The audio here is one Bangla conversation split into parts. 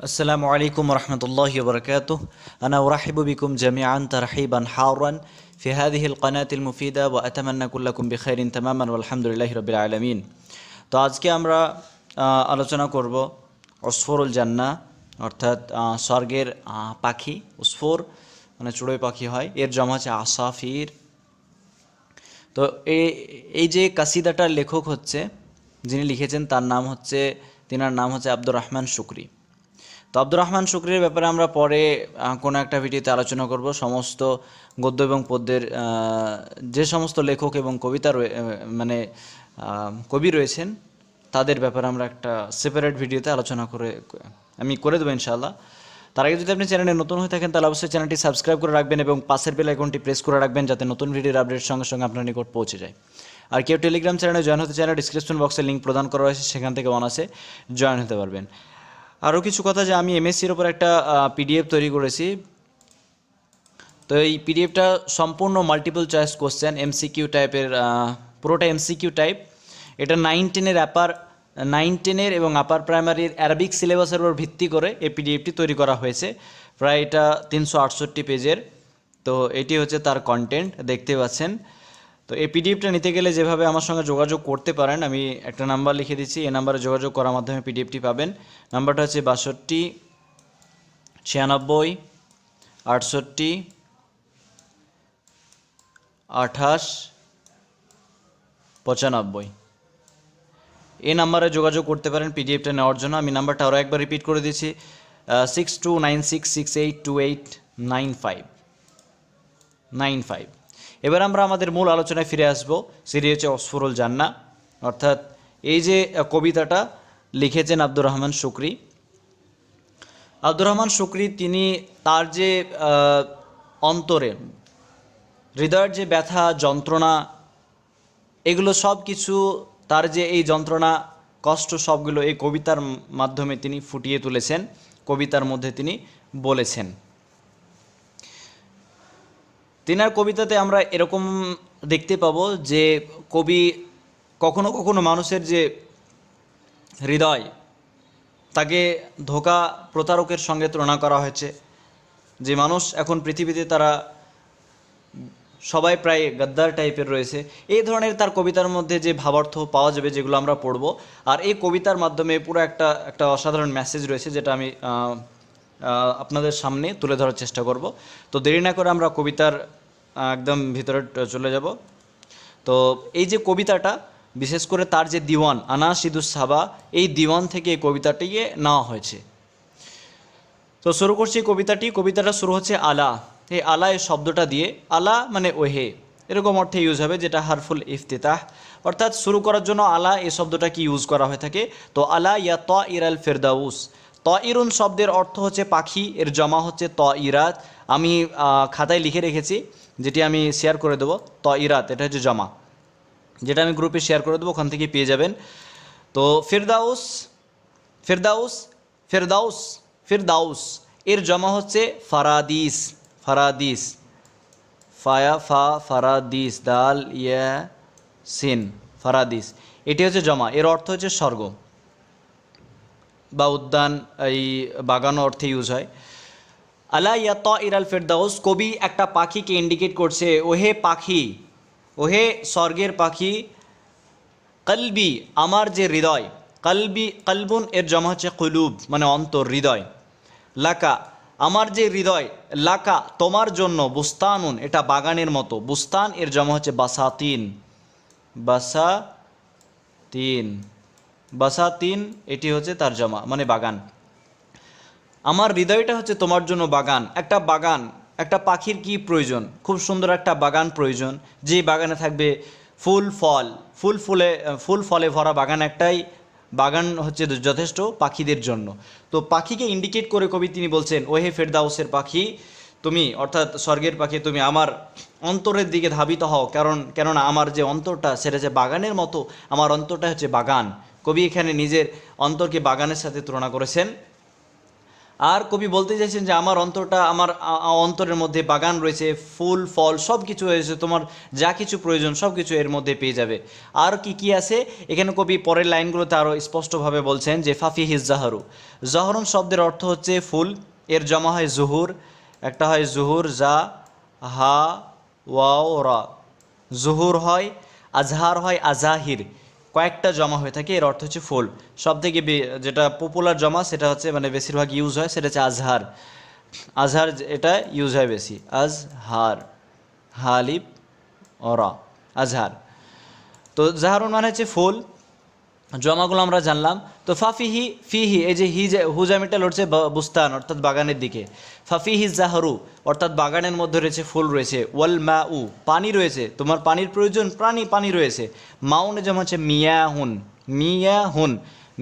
السلام عليكم ورحمة الله وبركاته أنا أرحب بكم جميعا ترحيبا حارا في هذه القناة المفيدة وأتمنى كلكم بخير تماما والحمد لله رب العالمين তো আজকে আমরা আহ, আলোচনা করব অসফরুল জান্না অর্থাৎ আহ, স্বর্গের আহ, পাখি উসফোর মানে চড়ুই পাখি হয় এর জমা হচ্ছে আসাফির তো এই এই যে কাসিদাটার লেখক হচ্ছে যিনি লিখেছেন তার নাম হচ্ছে তিনার নাম হচ্ছে আব্দুর রহমান শুকরি তো আব্দুর রহমান, শুক্রির ব্যাপারে আমরা পরে কোনো একটা ভিডিওতে আলোচনা করব। সমস্ত গদ্য এবং পদ্যের যে সমস্ত লেখক এবং কবিতা মানে কবি রয়েছেন, তাদের ব্যাপারে আমরা একটা সেপারেট ভিডিওতে আলোচনা করে, আমি করে দেবো ইনশাআল্লাহ। তার আগে যদি আপনি চ্যানেলে নতুন হয়ে থাকেন, তাহলে অবশ্যই চ্যানেলটি সাবস্ক্রাইব করে রাখবেন এবং পাশের বেল আইকনটি প্রেস করে রাখবেন যাতে নতুন ভিডিওর আপডেট সঙ্গে সঙ্গে আপনার নিকট পৌঁছে যায়। আর কেউ টেলিগ্রাম চ্যানেলে জয়েন হতে চাইলে ডিসক্রিপশন বক্সে লিঙ্ক প্রদান করা হয়েছে সেখান থেকে অনাসে জয়েন হতে পারবেন। আরও কিছু কথা যে আমি এমএসসির ওপর একটা পিডিএফ তৈরি করেছি। তো এই পিডিএফটা সম্পূর্ণ মাল্টিপল চয়েস কোশ্চেন এমসিকিউ টাইপের পুরোটা এমসিকিউ টাইপ এটা নাইন টেনের অ্যাপার নাইন টেনের এবং আপার প্রাইমারির অ্যারাবিক সিলেবাসের উপর ভিত্তি করে এই পিডিএফটি তৈরি করা হয়েছে। প্রায় এটা তিনশো আটষট্টি পেজের তো এটি হচ্ছে তার কন্টেন্ট দেখতে পাচ্ছেন। তো এই পিডিএফটা নিতে গেলে যেভাবে আমার সঙ্গে যোগাযোগ করতে পারেন, আমি একটা নাম্বার লিখে দিচ্ছি, এই নাম্বারে যোগাযোগ করার মাধ্যমে পিডিএফটি পাবেন। নাম্বারটা হচ্ছে বাষট্টি, ছিয়ানব্বই, আটষট্টি, আঠাশ, পঁচানব্বই। এই নাম্বারে যোগাযোগ করতে পারেন পিডিএফটা নেওয়ার জন্য। আমি নাম্বারটা আরও একবার রিপিট করে দিচ্ছি six two nine six six eight two eight nine five nine five এবার আমরা আমাদের মূল আলোচনায় ফিরে আসব। সেটি হচ্ছে অসফরুল জান্না অর্থাৎ এই যে কবিতাটা লিখেছেন আব্দুর রহমান শুক্রি। আব্দুর রহমান শুক্রি তিনি তার যে অন্তরে হৃদয়ের যে ব্যথা, যন্ত্রণা, এগুলো সব কিছু তার যে এই যন্ত্রণা, কষ্ট, সবগুলো এই কবিতার মাধ্যমে তিনি ফুটিয়ে তুলেছেন। কবিতার মধ্যে তিনি বলেছেন। তিনার কবিতাতে আমরা এরকম দেখতে পাবো যে কবি কখনো কখনো মানুষের যে হৃদয়, তাকে ধোকা প্রতারকের সঙ্গে তুলনা করা হয়েছে। যে মানুষ এখন পৃথিবীতে তারা সবাই প্রায় গদ্দার টাইপের রয়েছে। এই ধরনের তার কবিতার মধ্যে যে ভাবার্থ পাওয়া যাবে যেগুলো আমরা পড়ব। আর এই কবিতার মাধ্যমে পুরো একটা একটা অসাধারণ মেসেজ রয়েছে যেটা আমি আপনাদের সামনে তুলে ধরার চেষ্টা করব। তো দেরি না করে আমরা কবিতার একদম ভিতরে চলে যাব। তো এই যে কবিতাটা, বিশেষ করে তার যে দিওয়ান আনা সিদুস সাবা, এই দিওয়ান থেকে এই কবিতাটিকে নেওয়া হয়েছে। তো শুরু করছি কবিতাটি। কবিতাটা শুরু হচ্ছে আলা। এই আলা এই শব্দটা দিয়ে, আলা মানে ওহে। এরকম অর্থে ইউজ হবে যেটা হারফুল ইফতিতাহ। অর্থাৎ শুরু করার জন্য আলা এই শব্দটা কি ইউজ করা হয়ে থাকে? তো আলা ইয়া ত ইরাল ফেরদাউস। ত ইরুন শব্দের অর্থ হচ্ছে পাখি, এর জমা হচ্ছে ত ইরাত আমি খাতায় লিখে রেখেছি, যেটি আমি শেয়ার করে দেবো। ত ইরাত এটা হচ্ছে জমা। যেটা আমি গ্রুপে শেয়ার করে দেবো, ওখান থেকে পেয়ে যাবেন। তো ফেরদাউস ফেরদাউস ফেরদাউস, ফিরদাউস, এর জমা হচ্ছে ফারাদিস ফারাদিস। ফায়া, ফা, ফারাদিস, দাল, ইয়া, সিন, ফারাদিস। এটি হচ্ছে জমা, এর অর্থ হচ্ছে স্বর্গ। বা উদ্যান এই বাগানো অর্থে ইউজ হয়। আলা ইয়াত ইরাল ফেরদাউস, কবি একটা পাখিকে ইন্ডিকেট করছে, ওহে পাখি, ওহে স্বর্গের পাখি, কলবি আমার যে হৃদয়, কলবি, কলবুন এর জমা হচ্ছে কুলুব মানে অন্তর, হৃদয়। লাকা, আমার যে হৃদয়, লাকা তোমার জন্য বুস্তানুন, এটা বাগানের মতো, বুস্তান এর জমা হচ্ছে বাসাতিন বাসা তিন বাসাতিন এটি হচ্ছে তার জমা মানে বাগান। আমার হৃদয়টা হচ্ছে তোমার জন্য বাগান, একটা বাগান, একটা পাখির কি প্রয়োজন? খুব সুন্দর একটা বাগান প্রয়োজন যে বাগানে থাকবে ফুল, ফল, ফুল ফুলে, ফুল ফলে ভরা বাগান একটাই, বাগান হচ্ছে যথেষ্ট পাখিদের জন্য। তো পাখিকে ইন্ডিকেট করে কবি তিনি বলছেন, ওহে ফেরদাউসের পাখি, তুমি, অর্থাৎ স্বর্গের পাখি, তুমি আমার অন্তরের দিকে ধাবিত হও, কারণ, কেননা আমার যে অন্তরটা, সেটা যে বাগানের মতো, আমার অন্তরটা হচ্ছে বাগান। কবি এখানে নিজের অন্তরকে বাগানের সাথে তুলনা করেছেন। আর কবি বলতে চাইছেন যে, আমার অন্তরটা, আমার অন্তরের মধ্যে বাগান রয়েছে, ফুল, ফল সব কিছু রয়েছে, তোমার যা কিছু প্রয়োজন সব কিছু এর মধ্যে পেয়ে যাবে। আর কি কি আছে? এখানে কবি পরের লাইনগুলোতে আরও স্পষ্টভাবে বলছেন যে, ফাফি হিজ জাহারু। জহরন শব্দের অর্থ হচ্ছে ফুল, এর জমা হয় জুহুর, একটা হয় জুহুর যা হা, ওয়াও, রা। জুহুর হয়, আজহার হয় আজাহির। কয়েকটা জমা হয়ে থাকে, এর অর্থ হচ্ছে ফুল। সব থেকে যেটা পপুলার জমা, সেটা হচ্ছে মানে বেশিরভাগ ইউজ হয়, সেটা হচ্ছে আজহার। আজহার এটা ইউজ হয় বেশি। আজহার হালিব অরা, আজহার। তো জাহারুন মানে হচ্ছে ফুল। জমাগুলো আমরা জানলাম। তো ফাফিহি ফিহি, এই যে হি হুজামিটা লড়ছে বুস্তান, অর্থাৎ বাগানের দিকে। ফাফিহি জাহরু, অর্থাৎ বাগানের মধ্যে রয়েছে ফুল রয়েছে। ওয়াল মা উ পানি রয়েছে। তোমার পানির প্রয়োজন, প্রাণী, পানি রয়েছে। মাউনে যেমন হচ্ছে মিয়া হুন মিয়া হুন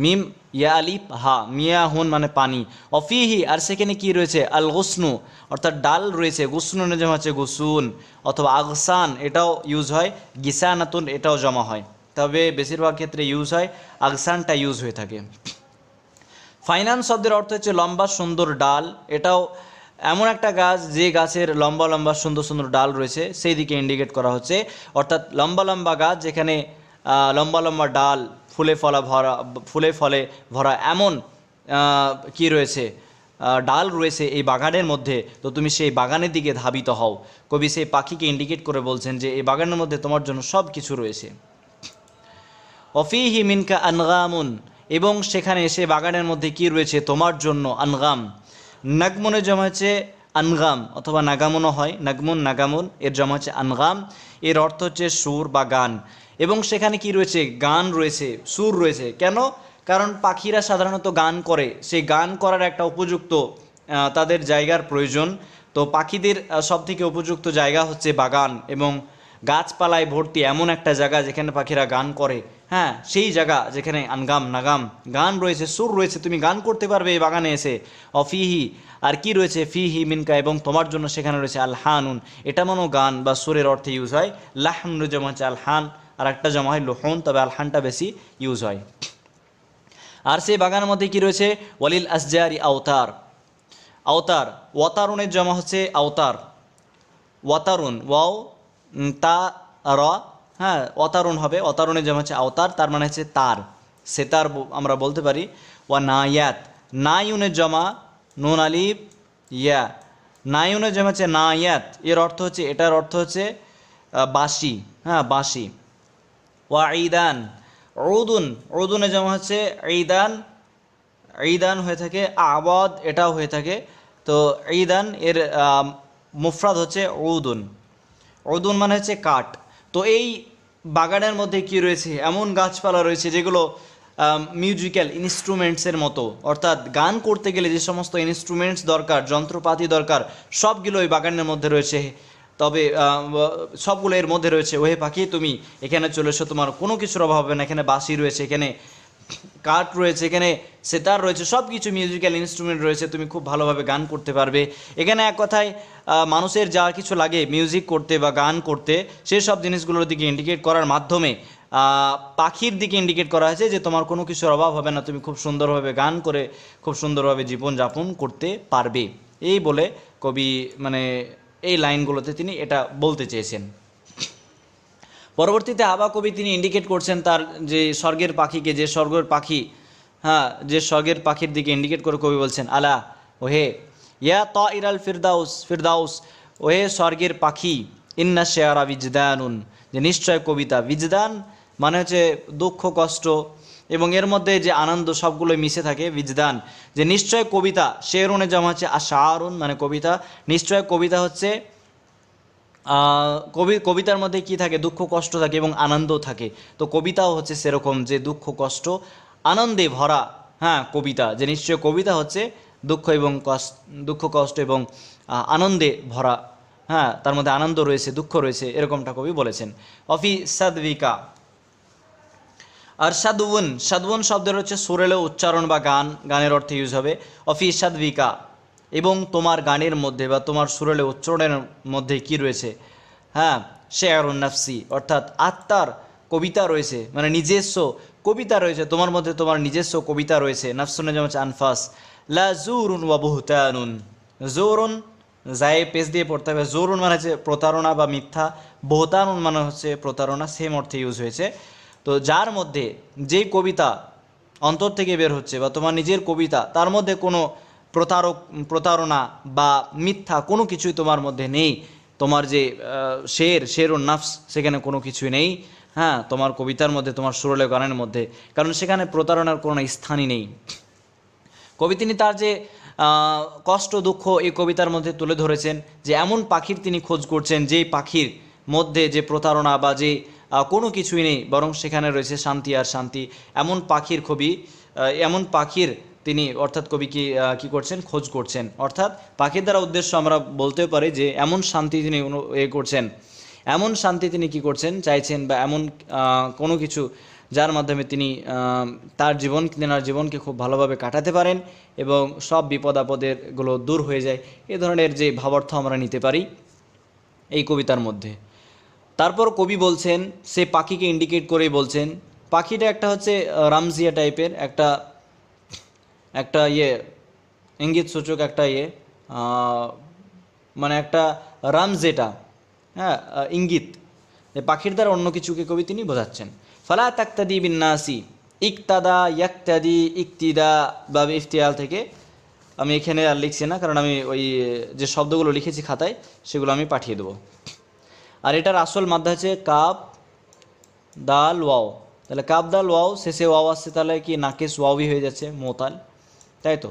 মিম, ইয়া আলিফ, হা মিয়া হুন মানে পানি। অফিহি, আর সেখানে কি রয়েছে? আল গুসনু, অর্থাৎ ডাল রয়েছে। গুসনুনে যেমন হচ্ছে গুসুন অথবা আগসান এটাও ইউজ হয়। গিসানাতুন, এটাও জমা হয়। তবে বেশিরভাগ ক্ষেত্রে ইউজ হয় আগসানটা ইউজ হয়ে থাকে। ফাইন্যান্স শব্দের অর্থ হচ্ছে লম্বা, সুন্দর ডাল। এটাও এমন একটা গাছ, যে গাছের লম্বা লম্বা, সুন্দর সুন্দর ডাল রয়েছে, সেই দিকে ইন্ডিকেট করা হচ্ছে। অর্থাৎ লম্বা লম্বা গাছ যেখানে লম্বা লম্বা ডাল, ফুলে ফলা ভরা, ফুলে ফলে ভরা এমন কি রয়েছে ডাল রয়েছে এই বাগানের মধ্যে। তো তুমি সেই বাগানের দিকে ধাবিত হও। কবি সেই পাখিকে ইন্ডিকেট করে বলছেন যে, এই বাগানের মধ্যে তোমার জন্য সব কিছু রয়েছে। অফিহি মিনকা আনগামুন, এবং সেখানে এসে বাগানের মধ্যে কি রয়েছে? তোমার জন্য আনগাম। নাগমনে জমা হচ্ছে আনগাম, অথবা নাগামনও হয়। নাগমুন, নাগামুন, এর জমা হচ্ছে আনগাম। এর অর্থ হচ্ছে সুর বা গান। এবং সেখানে কি রয়েছে? গান রয়েছে, সুর রয়েছে। কেন? কারণ পাখিরা সাধারণত গান করে। সেই গান করার একটা উপযুক্ত তাদের জায়গার প্রয়োজন। তো পাখিদের সব থেকে উপযুক্ত জায়গা হচ্ছে বাগান এবং গাছপালায় ভর্তি এমন একটা জায়গা যেখানে পাখিরা গান করে। হ্যাঁ সেই জায়গা যেখানে আনগাম, নাগাম, গান রয়েছে, সুর রয়েছে, তুমি গান করতে পারবে এই বাগানে এসে। অফিহি, আর কি রয়েছে? ফিহি, মিনকা, এবং তোমার জন্য সেখানে রয়েছে আল হানুন এটা মনো গান বা সুরের অর্থে ইউজ হয়। লাহান জমা হচ্ছে আল হান আর একটা জমা হয় লোহন, তবে আল হানটা বেশি ইউজ হয়। আর সেই বাগানের মধ্যে কি রয়েছে? ওয়ালিল আসজারি আওতার। আওতার, ওয়াতারুনের জমা হচ্ছে আওতার। ওয়াতারুন, ওয়াও তা, র হ্যাঁ অতারুণ হবে। অতারুণের যেমন হচ্ছে আওতার, তার মানে হচ্ছে তার। সেতার আমরা বলতে পারি, ওয়া নায়াত। নায়ুনের জমা, নুন আলিফ, ইয়া। নায়ুনের জমা হচ্ছে না নায়াত, এর অর্থ হচ্ছে, এটার অর্থ হচ্ছে বাঁশি হ্যাঁ বাঁশি। ওয়া ঈদান, উদুন উদুনে যেমন হচ্ছে ঈদান ঈদান হয়ে থাকে আবাদ এটাও হয়ে থাকে। তো ঈদান, এর মুফরাদ হচ্ছে উদুন। উদুন মানে হচ্ছে কাঠ। তো এই বাগানের মধ্যে কি রয়েছে? এমন গাছপালা রয়েছে যেগুলো মিউজিক্যাল ইনস্ট্রুমেন্টসের মতো। অর্থাৎ গান করতে গেলে যে সমস্ত ইনস্ট্রুমেন্টস দরকার, যন্ত্রপাতি দরকার, সবগুলো ওই বাগানের মধ্যে রয়েছে। তবে সবগুলো এর মধ্যে রয়েছে, ওহে পাখি, তুমি এখানে চলে এসো, তোমার কোনো কিছুর অভাব হবে না, এখানে বাঁশি রয়েছে, এখানে কাঠ রয়েছে, এখানে সেতার রয়েছে সব কিছু মিউজিক্যাল ইনস্ট্রুমেন্ট রয়েছে, তুমি খুব ভালোভাবে গান করতে পারবে। এখানে এক কথায় মানুষের যা কিছু লাগে মিউজিক করতে বা গান করতে সেই সব জিনিসগুলোর দিকে ইন্ডিকেট করার মাধ্যমে পাখির দিকে ইন্ডিকেট করা হয়েছে যে তোমার কোনো কিছুর অভাব হবে না, তুমি খুব সুন্দরভাবে গান করে, খুব সুন্দরভাবে জীবনযাপন করতে পারবে। এই বলে কবি মানে এই লাইনগুলোতে তিনি এটা বলতে চেয়েছেন। পরবর্তীতে আবা কবি তিনি ইন্ডিকেট করছেন তার যে স্বর্গের পাখিকে, যে স্বর্গের পাখি হ্যাঁ যে স্বর্গের পাখির দিকে ইন্ডিকেট করে কবি বলছেন, আলা, ওহে, ইয়া ত ইরাল ফিরদাউস ফিরদাউস, ওহে স্বর্গের পাখি, ইন্না শেয়ারা বিজদানুন, যে নিশ্চয় কবিতা। বিজদান মানে হচ্ছে দুঃখ, কষ্ট এবং এর মধ্যে যে আনন্দ সবগুলো মিশে থাকে বিজদান। যে নিশ্চয় কবিতা, শেরুনে যেমন হচ্ছে আশারুন মানে কবিতা, নিশ্চয় কবিতা হচ্ছে কবি কবিতার মধ্যে কি থাকে? দুঃখ, কষ্ট থাকে এবং আনন্দ থাকে। তো কবিতাও হচ্ছে সেরকম যে দুঃখ, কষ্ট, আনন্দে ভরা হ্যাঁ কবিতা। যে নিশ্চয় কবিতা হচ্ছে দুঃখ এবং কষ্ট দুঃখ, কষ্ট এবং আনন্দে ভরা হ্যাঁ তার মধ্যে আনন্দ রয়েছে, দুঃখ রয়েছে, এরকমটা কবি বলেছেন। অফি সাদবিকা। আর সাদুবন সাদুবন শব্দের হচ্ছে সুরেলে উচ্চারণ বা গান, গানের অর্থে ইউজ হবে। অফি সাদবিকা। এবং তোমার গানের মধ্যে বা তোমার সুরলে উচ্চারণের মধ্যে কি রয়েছে? হ্যাঁ শেয়ারুন নাফসি, অর্থাৎ আত্মার কবিতা রয়েছে মানে নিজস্ব কবিতা রয়েছে, তোমার মধ্যে তোমার নিজস্ব কবিতা রয়েছে, নাফসুনে যেমন আনফাস, লা জুরুন ওয়া বুহতানুন, জোরুন যাই পেজ দিয়ে পড়তে হবে, জোরুন মানে হচ্ছে প্রতারণা বা মিথ্যা, বহুতানুন মানে হচ্ছে প্রতারণা সেম অর্থে ইউজ হয়েছে। তো যার মধ্যে যেই কবিতা অন্তর থেকে বের হচ্ছে বা তোমার নিজের কবিতা, তার মধ্যে কোনো প্রতারক, প্রতারণা বা মিথ্যা কোনো কিছুই তোমার মধ্যে নেই। তোমার যে শের শের ও নাফস, সেখানে কোনো কিছুই নেই। হ্যাঁ তোমার কবিতার মধ্যে, তোমার সুরলে গানের মধ্যে। কারণ সেখানে প্রতারণার কোনো স্থানই নেই। কবি তিনি তার যে কষ্ট, দুঃখ এই কবিতার মধ্যে তুলে ধরেছেন যে, এমন পাখির তিনি খোঁজ করছেন যেই পাখির মধ্যে যে প্রতারণা বা যে কোনো কিছুই নেই, বরং সেখানে রয়েছে শান্তি আর শান্তি। এমন পাখির কবি এমন পাখির তিনি অর্থাৎ কবি কি কি করছেন? খোঁজ করছেন। অর্থাৎ পাখির দ্বারা উদ্দেশ্য আমরা বলতে পারি যে, এমন শান্তি তিনি এ করছেন। এমন শান্তি তিনি কি করছেন? চাইছেন বা এমন কোনো কিছু যার মাধ্যমে তিনি তার জীবন, তেনার জীবনকে খুব ভালোভাবে কাটাতে পারেন এবং সব বিপদ আপদেরগুলো দূর হয়ে যায়। এ ধরনের যে ভাবার্থ আমরা নিতে পারি এই কবিতার মধ্যে। তারপর কবি বলছেন, সে পাখিকে ইন্ডিকেট করেই বলছেন, পাখিটা একটা হচ্ছে রামজিয়া টাইপের একটা একটা ইয়ে ইঙ্গিত সূচক একটা ইয়ে মানে একটা রাম যেটা হ্যাঁ ইঙ্গিত। পাখির দ্বারা অন্য কিছুকে কবি তিনি বোঝাচ্ছেন। ফালা তাক্তাদি বিন্নাসি, ইকতাদা ইয়াক্তাদি ইকতিদা বা ইফতিয়াল থেকে আমি এখানে আর লিখছি না, কারণ আমি ওই যে শব্দগুলো লিখেছি খাতায়, সেগুলো আমি পাঠিয়ে দেবো। আর এটার আসল মাধ্যা হচ্ছে কাপ দাল, ওয়াও। তাহলে কাপ দাল, ওয়াও, শেষে ওয়াও আসছে, তাহলে কি নাকেশ ওয়াওই হয়ে যাচ্ছে, মোতাল? তাই তো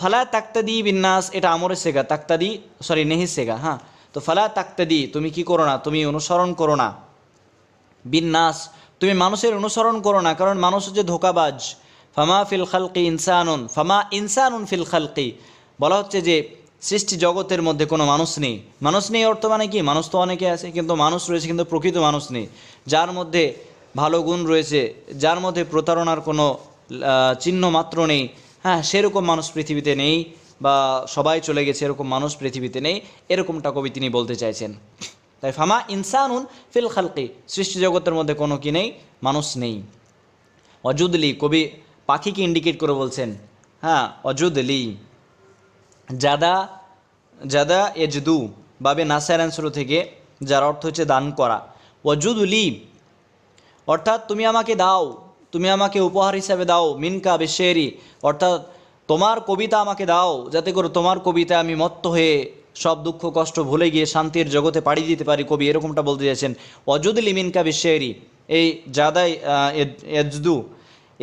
ফালা তাক্তাদি বিন্যাস এটা আমরের শেখা তাক্তাদি সরি নেহি শেখা হ্যাঁ। তো ফালা তাক্তাদি, তুমি কি করো না? তুমি অনুসরণ করো না। বিন্যাস তুমি মানুষের অনুসরণ করো না, কারণ মানুষ হচ্ছে ধোকাবাজ। ফামা ফিল খালকি ইনসানুন, ফামা ইনসানুন ফিল খালকি। বলা হচ্ছে যে, সৃষ্টি জগতের মধ্যে কোনো মানুষ নেই। মানুষ নেই অর্থ মানে কি? মানুষ তো অনেকে আছে, কিন্তু মানুষ রয়েছে, কিন্তু প্রকৃত মানুষ নেই। যার মধ্যে ভালো গুণ রয়েছে, যার মধ্যে প্রতারণার কোনো চিহ্ন মাত্র নেই। হ্যাঁ সেরকম মানুষ পৃথিবীতে নেই বা সবাই চলে গেছে এরকম মানুষ পৃথিবীতে নেই, এরকমটা কবি তিনি বলতে চাইছেন। তাই ফামা ইনসানুন ফিল খালকি, সৃষ্টি জগতের মধ্যে কোনো কি নেই, মানুষ নেই। অজুদলি কবি পাখিকে ইন্ডিকেট করে বলছেন হ্যাঁ অজুদলি জাদা জাদা এজদু, বাবে নাসার অ্যান্সার থেকে, যার অর্থ হচ্ছে দান করা। অজুদলি অর্থাৎ তুমি আমাকে দাও তুমি আমাকে উপহার হিসাবে দাও, মিনকা, বেশেরি। অর্থাৎ তোমার কবিতা আমাকে দাও, যাতে করে তোমার কবিতা আমি মত্ত হয়ে সব দুঃখ, কষ্ট ভুলে গিয়ে শান্তির জগতে পাড়ি দিতে পারি কবি। এরকমটা বলতে চাইছেন। অজুদলি মিনকা, বেশেরি। এই জাদাই এজদু।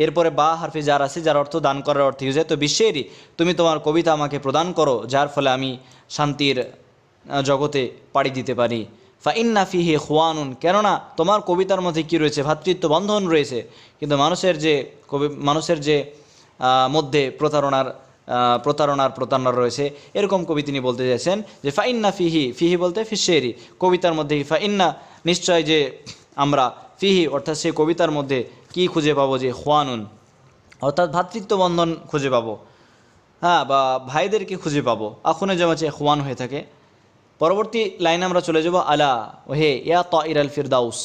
এরপরে বা হারফে যার আছে, যার অর্থ দান করার অর্থ। ইউজ তো বিশ্বেরই তুমি তোমার কবিতা আমাকে প্রদান করো, যার ফলে আমি শান্তির জগতে পাড়ি দিতে পারি। ফাইন্না ফিহে খোয়ানুন কেননা তোমার কবিতার মধ্যে কি রয়েছে? ভ্রাতৃত্ব বন্ধন রয়েছে। কিন্তু মানুষের যে কবি, মানুষের যে মধ্যে প্রতারণার প্রতারণার প্রতারণা রয়েছে, এরকম কবি তিনি বলতে চাইছেন যে ফাইন্না ফিহি ফিহি বলতে ফিশেরি কবিতার মধ্যে ফাইন্না? নিশ্চয় যে আমরা ফিহি, অর্থাৎ সেই কবিতার মধ্যে কি খুঁজে পাবো যে খোয়ানুন অর্থাৎ ভ্রাতৃত্ব বন্ধন খুঁজে পাবো। হ্যাঁ বা ভাইদেরকে খুঁজে পাবো। আখুনে যেমন খোয়ান হয়ে থাকে। পরবর্তী লাইনে আমরা চলে যাব, আলা হে, ইয়া ত ইরাল ফিরদাউস,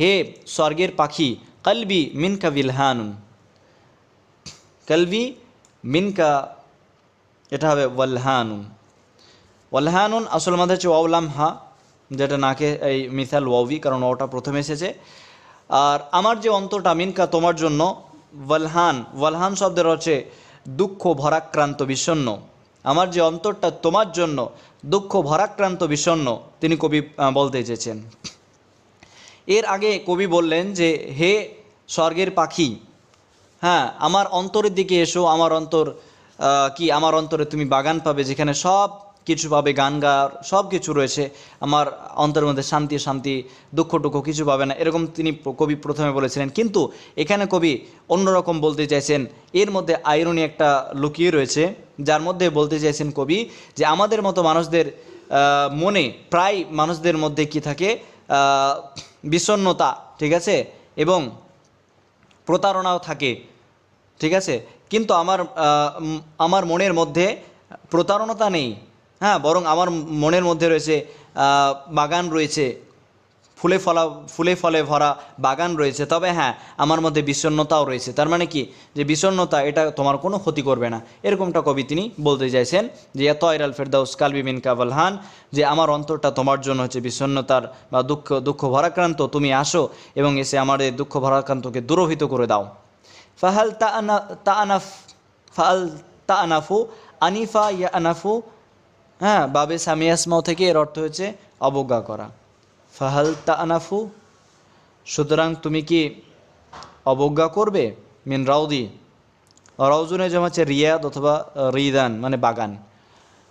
হে স্বর্গের পাখি, কলবি মিনকা বিলহানুন। কলবি মিনকা, এটা হবে ওয়ালহানুন। ওয়ালহানুন আসল মাঝে হচ্ছে ওয়াউলাম হা, যেটা নাকে এই মিথাল ওয়াউবি কারণ ওটা প্রথমে এসেছে। আর আমার যে অন্তরটা মিনকা, তোমার জন্য ওয়ালহান ওয়ালহান শব্দের হচ্ছে দুঃখ ভরাক্রান্ত বিষণ্ণ। আমার যে অন্তরটা তোমার জন্য দুঃখ ভরাক্রান্ত বিষণ্ন তিনি কবি বলতে চেয়েছেন। এর আগে কবি বললেন যে, হে স্বর্গের পাখি হ্যাঁ আমার অন্তরের দিকে এসো, আমার অন্তর কি, আমার অন্তরে তুমি বাগান পাবে যেখানে সব কিছু পাবে গান গার সব কিছু রয়েছে। আমার অন্তরের মধ্যে শান্তি শান্তি দুঃখ টুক্ষ কিছু পাবে না। এরকম তিনি কবি প্রথমে বলেছিলেন। কিন্তু এখানে কবি অন্যরকম বলতে চাইছেন এর মধ্যে আইরনি একটা লুকিয়ে রয়েছে যার মধ্যে বলতে চাইছেন কবি যে আমাদের মতো মানুষদের মনে প্রায় মানুষদের মধ্যে কি থাকে? আহ, বিষণ্ণতা ঠিক আছে? এবং প্রতারণাও থাকে ঠিক আছে? কিন্তু আমার আমার মনের মধ্যে প্রতারণতা নেই। হ্যাঁ বরং আমার মনের মধ্যে রয়েছে বাগান রয়েছে, ফুলে ফলা, ফুলে ফলে ভরা বাগান রয়েছে। তবে হ্যাঁ আমার মধ্যে বিষণ্ণতাও রয়েছে। তার মানে কি? যে বিষণ্ণতা, এটা তোমার কোনো ক্ষতি করবে না। এরকমটা কবি তিনি বলতে চাইছেন যে এত আইরাল ফেরদাউস কালবি বিন কাবালহান যে, আমার অন্তরটা তোমার জন্য হচ্ছে বিষণ্ণতার বা দুঃখ দুঃখ ভরাক্রান্ত, তুমি আসো এবং এসে আমাদের দুঃখ ভরাক্রান্তকে দূরভীত করে দাও। ফাহাল তা আনা তা আনাফ ফাল তা আনাফু আনিফা ইয়া আনাফু হ্যাঁ বাবে সামিয়াসমাও থেকে এর অর্থ হচ্ছে অবজ্ঞা করা। ফাহাল তা আনাফু সুতরাং তুমি কি অবজ্ঞা করবে? মিন রাউদি রাউজুনে যেমন হচ্ছে রিয়াদ অথবা রিদান মানে বাগান।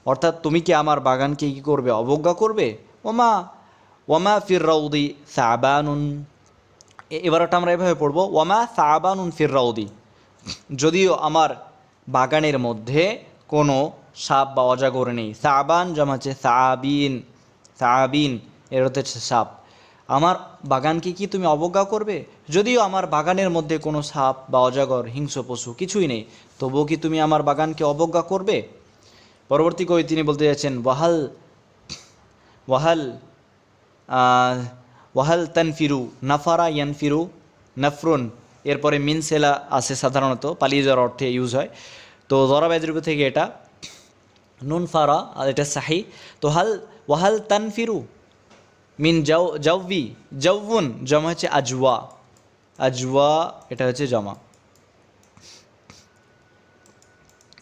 অর্থাৎ তুমি কি আমার বাগানকে কী করবে? অবজ্ঞা করবে? ওমা ওমা ফির রাউদি সাবানুন। এ- এবার ওটা আমরা এভাবে পড়ব, ওমা সাবানুন ফির রাউদি। যদিও আমার বাগানের মধ্যে কোনো সাপ বা অজাগর নেই। সাবান যেমন হচ্ছে সাবিন সাবিন, এর হচ্ছে সাপ। আমার বাগানকে কি তুমি অবজ্ঞা করবে? যদিও আমার বাগানের মধ্যে কোনো সাপ বা অজাগর হিংস্র পশু কিছুই নেই, তবুও কি তুমি আমার বাগানকে অবজ্ঞা করবে? পরবর্তী কবি তিনি বলতে যাচ্ছেন, ওয়াহাল ওয়াহাল ওয়াহাল তানফিরু নাফারা ইয়ানফিরু নাফরুন। এরপরে মিনসেলা আছে সাধারণত, পালিয়ে যাওয়ার অর্থে ইউজ হয়। তো জরাবাইদ্রুপ থেকে এটা নুন ফারা আর এটা সাহি তো হাল ওয়াহাল তানফিরু মিন জাউ জাউবি জাউবুন জমা হচ্ছে আজওয়া আজওয়া এটা হচ্ছে জমা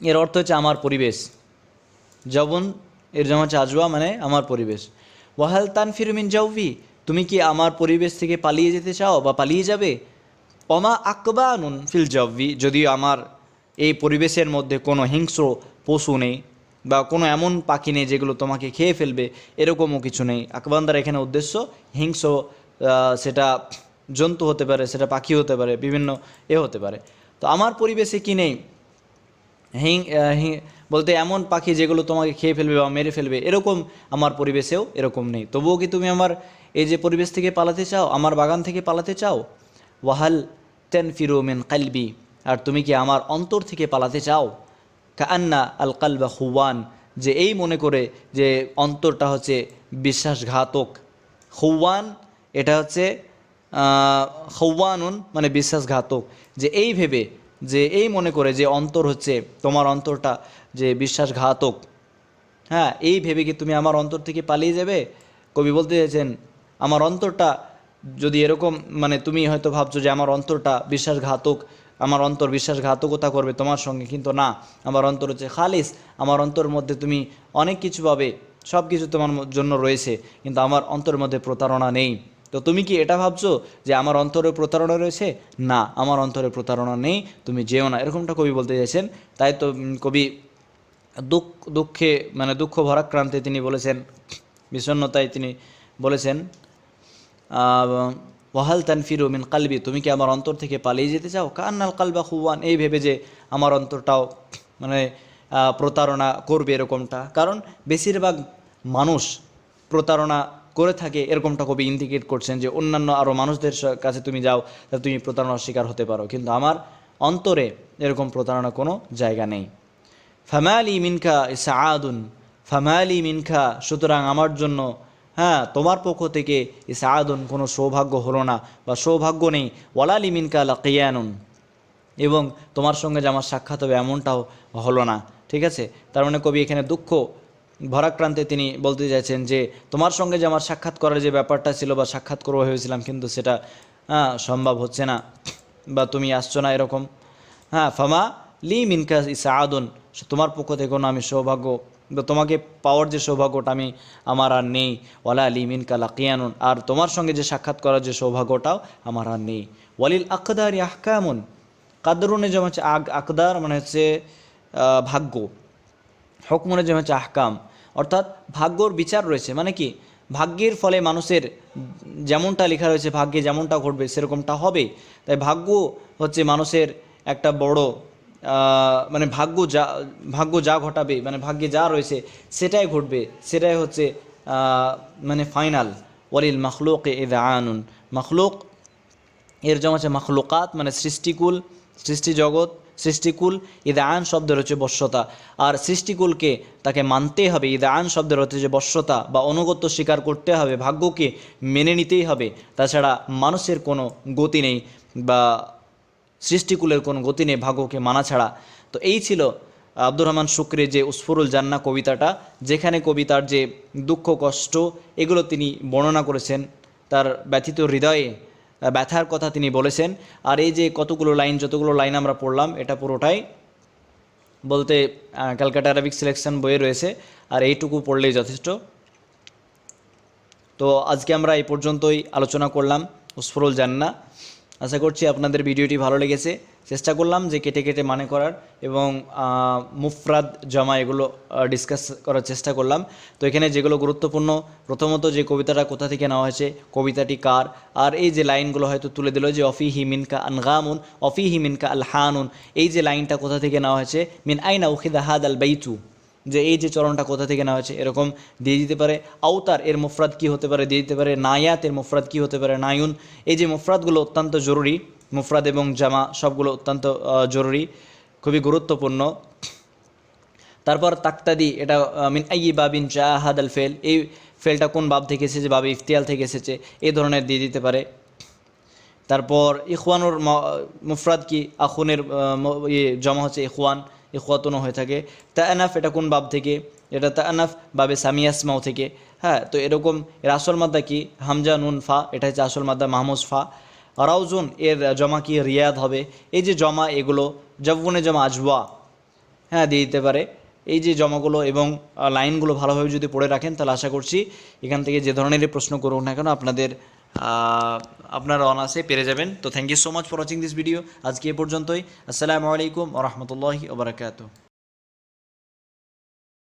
এর অর্থ হচ্ছে আমার পরিবেশ. যবন এর জমা হচ্ছে আজওয়া মানে আমার পরিবেশ. ওয়াহাল তানফিরু মিন জাউবি তুমি কি আমার পরিবেশ থেকে পালিয়ে যেতে চাও বা পালিয়ে যাবে? অমা আকবা নুন ফিল জাউবি যদিও আমার এই পরিবেশের মধ্যে কোনো হিংস্র পশু নেই। বা কোনো এমন পাখি নেই যেগুলো তোমাকে খেয়ে ফেলবে, এরকমও কিছু নেই। আকবান্দার এখানে উদ্দেশ্য হিংস্র সেটা জন্তু হতে পারে, সেটা পাখি হতে পারে, বিভিন্ন এ হতে পারে। তো আমার পরিবেশে কি নেই? হিং বলতে এমন পাখি যেগুলো তোমাকে খেয়ে ফেলবে বা মেরে ফেলবে, এরকম আমার পরিবেশেও এরকম নেই। তবুও কি তুমি আমার এই যে পরিবেশ থেকে পালাতে চাও, আমার বাগান থেকে পালাতে চাও? ওয়াহাল তেন ফিরো মিন কালবি, আর তুমি কি আমার অন্তর থেকে পালাতে চাও? কান্না আল কালবা হুয়ান যে এই মনে করে যে অন্তরটা হচ্ছে বিশ্বাসঘাতক। হুয়ান এটা হচ্ছে হৌয়ানুন মানে বিশ্বাসঘাতক। যে এই ভেবে, যে এই মনে করে যে অন্তর হচ্ছে তোমার অন্তরটা যে বিশ্বাসঘাতক। হ্যাঁ এই ভেবে কি তুমি আমার অন্তর থেকে পালিয়ে যাবে? কবি বলতে চাইছেন, আমার অন্তরটা যদি এরকম মানে তুমি হয়তো ভাবছ যে আমার অন্তরটা বিশ্বাসঘাতক আমার অন্তর বিশ্বাসঘাতকতা করবে তোমার সঙ্গে। কিন্তু না, আমার অন্তর হচ্ছে খালিস। আমার অন্তরের মধ্যে তুমি অনেক কিছু পাবে, সব কিছু তোমার জন্য রয়েছে, কিন্তু আমার অন্তরের মধ্যে প্রতারণা নেই। তো তুমি কি এটা ভাবছ যে আমার অন্তরে প্রতারণা রয়েছে? না, আমার অন্তরে প্রতারণা নেই, তুমি যেও না। এরকমটা কবি বলতে চাইছেন। তাই তো কবি দুঃখ, দুঃখে মানে দুঃখ ভরাক্রান্তে তিনি বলেছেন, বিষণ্ণতায় তিনি বলেছেন ওয়াহাল তানফিরু মিন কালবি, তুমি কি আমার অন্তর থেকে পালিয়ে যেতে চাও? কান্নাল কালবা খুয়ান এই ভেবে যে আমার অন্তরটাও মানে প্রতারণা করবে এরকমটা। কারণ বেশিরভাগ মানুষ প্রতারণা করে থাকে এরকমটা কবি ইন্ডিকেট করছেন যে, অন্যান্য আরও মানুষদের কাছে তুমি যাও তাহলে তুমি প্রতারণার শিকার হতে পারো। কিন্তু আমার অন্তরে এরকম প্রতারণা কোনো জায়গা নেই। ফামালি মিনকা ইসাআদুন, ফামালি মিনকা, সুতরাং আমার জন্য হ্যাঁ তোমার পক্ষ থেকে ইসাআদুন কোনো সৌভাগ্য হলো না বা সৌভাগ্য নেই। ওয়ালালি মিনকা লাকিয়ানুন। এবং তোমার সঙ্গে যে আমার সাক্ষাৎ হবে এমনটাও হলো না। ঠিক আছে? তার মানে কবি এখানে দুঃখ, ভরাক্রান্তে তিনি বলতে চাইছেন যে, তোমার সঙ্গে যে আমার সাক্ষাৎ করার যে ব্যাপারটা ছিল বা সাক্ষাৎ করব ভেবেছিলাম, কিন্তু সেটা হ্যাঁ সম্ভব হচ্ছে না বা তুমি আসছো না এরকম। হ্যাঁ ফামা লি মিনকা ইসাআদুন তোমার পক্ষ থেকে কোনো আমি সৌভাগ্য তোমাকে পাওয়ার যে সৌভাগ্যটা আমি, আমার আর নেই। ওয়ালা আলী মিনকা লাকিয়ানুন। আর তোমার সঙ্গে যে সাক্ষাৎ করার যে সৌভাগ্যটাও আমার আর নেই। ওয়ালিল আকদার আহকামুন। কাদরুনে যেমন হচ্ছে আগ, আকদার মানে হচ্ছে ভাগ্য। হকমনে যেমন হচ্ছে আহকাম। অর্থাৎ ভাগ্যর বিচার রয়েছে। মানে কি? ভাগ্যের ফলে মানুষের যেমনটা লেখা রয়েছে, ভাগ্যে যেমনটা ঘটবে, সেরকমটা হবে। তাই ভাগ্য হচ্ছে মানুষের একটা বড় মানে ভাগ্য যা ভাগ্য যা ঘটাবে মানে ভাগ্যে যা রয়েছে, সেটাই ঘটবে। সেটাই হচ্ছে মানে ফাইনাল ওয়ালিল মখলুক এ আনুন। মখলুক, এর যেমন হচ্ছে মখলুকাত মানে সৃষ্টিকুল সৃষ্টি জগৎ সৃষ্টিকুল আন শব্দের হচ্ছে বশ্যতা আর সৃষ্টিকুলকে তাকে মানতে হবে ঈদে আন শব্দের হচ্ছে যে বশ্যতা বা অনুগত্য স্বীকার করতে হবে, ভাগ্যকে মেনে নিতেই হবে। তাছাড়া মানুষের কোনো গতি নেই বা সৃষ্টিকুলের কোনো গতি নেই ভাগ্যকে মানা ছাড়া। তো এই ছিল আব্দুর রহমান শুক্রের যে উসফুরুল জান্না কবিতাটা, যেখানে কবিতার যে দুঃখ, কষ্ট, এগুলো তিনি বর্ণনা করেছেন। তার ব্যথিত হৃদয়ে ব্যথার কথা তিনি বলেছেন। আর এই যে কতগুলো লাইন, যতগুলো লাইন আমরা পড়লাম, এটা পুরোটাই বলতে ক্যালকাটা অ্যারাবিক সিলেকশন বইয়ে রয়েছে, আর এইটুকু পড়লেই যথেষ্ট। তো আজকে আমরা এই পর্যন্তই আলোচনা করলাম উসফরুল জান্না আশা করছি আপনাদের ভিডিওটি ভালো লেগেছে। চেষ্টা করলাম যে কেটে কেটে মানে করার এবং মুফরাদ, জমা এগুলো ডিসকাস করার চেষ্টা করলাম। তো এখানে যেগুলো গুরুত্বপূর্ণ, প্রথমত যে কবিতাটা কোথা থেকে নেওয়া হয়েছে, কবিতাটি কার? আর এই যে লাইনগুলো হয়তো তুলে দিল যে, অফি হি হিমিনকা আনগামুন, অফি হি হিমিনকা আল হানুন এই যে লাইনটা কোথা থেকে নেওয়া হয়েছে, মিন আইনা উখিদা হাদ আল বাইচু যে এই যে চরণটা কোথা থেকে নেওয়া হয়েছে, এরকম দিয়ে দিতে পারে। আওতার এর মুফরাদ কি হতে পারে দিয়ে দিতে পারে। নায়াত এর মুফরাদ কি হতে পারে। নায়ুন। এই যে মুফরাদগুলো অত্যন্ত জরুরি, মুফরাদ এবং জামা সবগুলো অত্যন্ত জরুরি, খুবই গুরুত্বপূর্ণ। তারপর তাক্তাদি, এটা mean I বাবিন Zahad Al fail. এই ফেলটা কোন বাব থেকে এসেছে? বাবে ইফতিয়াল থেকে এসেছে। এই ধরনের দিয়ে দিতে পারে। তারপর ইখওয়ানুর মুফরাদ কি? আখুনের ইয়ে জমা হচ্ছে ইখওয়ান। ইখওয়াতুনও হয়ে থাকে। তানাফ এটা কোন বাব থেকে? এটা তানাফ বাবে সামিয়াসমাও থেকে। হ্যাঁ তো এরকম এর আসল মাদ্দা কি? হামজা, নুন, ফা, এটা হচ্ছে আসল মাদ্দা মাহমুজ ফা। রাউজুন, এর জমা কি? রিয়াদ হবে। এই যে জমা, এগুলো জব্বনে জমা আজওয়া। হ্যাঁ দিয়ে দিতে পারে। এই যে জমাগুলো এবং লাইনগুলো ভালোভাবে যদি পড়ে রাখেন, তাহলে আশা করছি এখান থেকে যে ধরনেরই প্রশ্ন করুন না কেন, আপনাদের আপনারা অনাসে পেরে যাবেন। তো thank you so much for watching this video আজকে এ পর্যন্তই। আসসালামু আলাইকুম রহমতুল্লাহি ওবরাকাতু